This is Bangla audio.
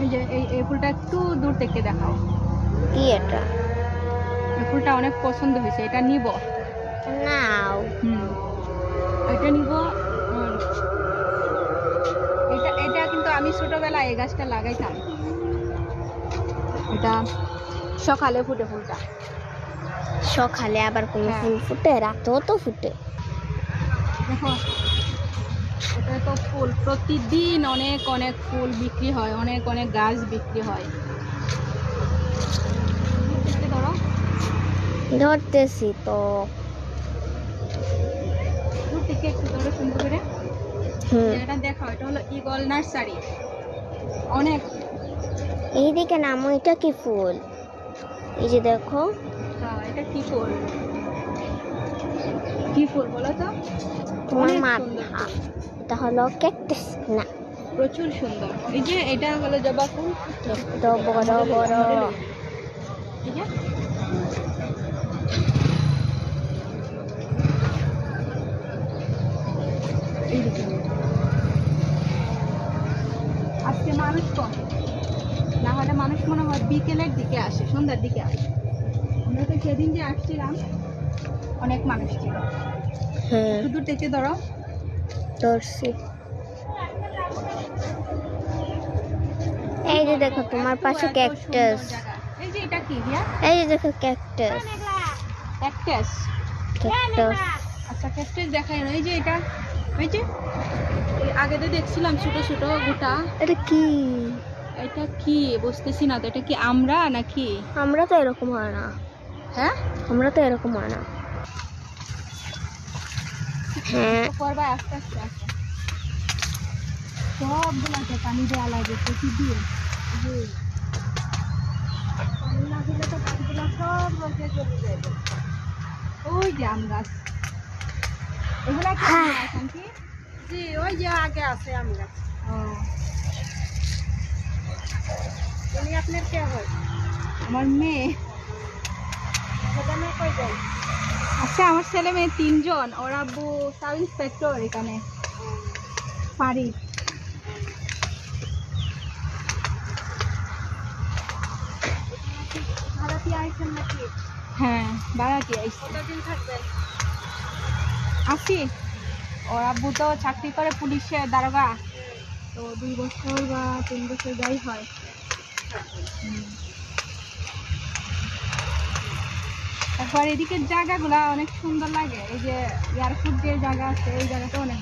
এই যে এই এই ফুলটা একটু দূর থেকে দেখাও। কি এটা? এই ফুলটা অনেক পছন্দ হয়েছে এটা নিব। নাও। হুম। এটা নিব এটা এটা কিন্তু আমি ছোটবেলায় এই গাছটা লাগাইতাম। এটা সকালে ফুটে ফুলটা। সকালে আবার কোনো হ্যাঁ। ফুল ফুটে রাতেও তো ফুটে। দেখো এটা তো ফুল। প্রতিদিন অনেক অনেক ফুল বিক্রি হয় অনেক অনেক গাছ বিক্রি হয়। ধরতেছি তো। থেকে একটু ধরো সুন্দর করে। এটা দেখো এটা হলো ইগল নার্সারি। অনেক। এইদিকে নামো এটা কি ফুল? এই যে দেখো। হ্যাঁ, এটা কি ফুল? কি ফুল বলো তো? তোমার মাথা। এটা হলো ক্যাকটাস না প্রচুর সুন্দর। এই যে এটা হলো জবা ফুল তো বড় বড়। আজকে মানুষ কম। না হলে মানুষ মনে হয় বিকেলের দিকে আসে সন্ধ্যার দিকে আসে। আমরা তো সেদিন যে আসছিলাম অনেক মানুষ ছিল। হ্যাঁ। ধরো ধরছি। এই যে দেখো তোমার পাশে ক্যাকটাস এই যে এটা কি রিয়া? এই যে দেখো ক্যাকটাস ক্যাকটাস ক্যাকটাস আচ্ছা ক্যাকটাস দেখাই না। এই যে এটা এই যে আগে তো দেখছিলাম ছোট ছোট গোটা। এটা কি? এটা কি? বুঝতেছি না তো। এটা কি আমরা নাকি? আমরা তো এরকম হয় না। হ্যাঁ? আমরা তো এরকম হয় না। হ্যাঁ। করবা আস্তে আস্তে আস্তে সবগুলোতে পানি দেওয়া লাগে পানি না দিলে তো গাছগুলো সব চলে যাবে। ওই যে আম গাছ। এগুলা কি আম জি ওই যে আগে আছে আম গাছ। ও, উনি আপনার কে হয়? আমার মেয়ে। কই যায় আচ্ছা আমার ছেলে মেয়ে তিনজন। ওরা আব্বু সাব ইন্সপেক্টর এখানে। পারি। হ্যাঁ আইসি আসি ওর আব্বু তো চাকরি করে পুলিশে দারোগা। তো দুই বছর বা তিন বছর যাই হয়। তারপর এদিকের জায়গাগুলা অনেক সুন্দর লাগে। এই যে এয়ারপোর্ট যে জায়গা আছে, এই জায়গাটা অনেক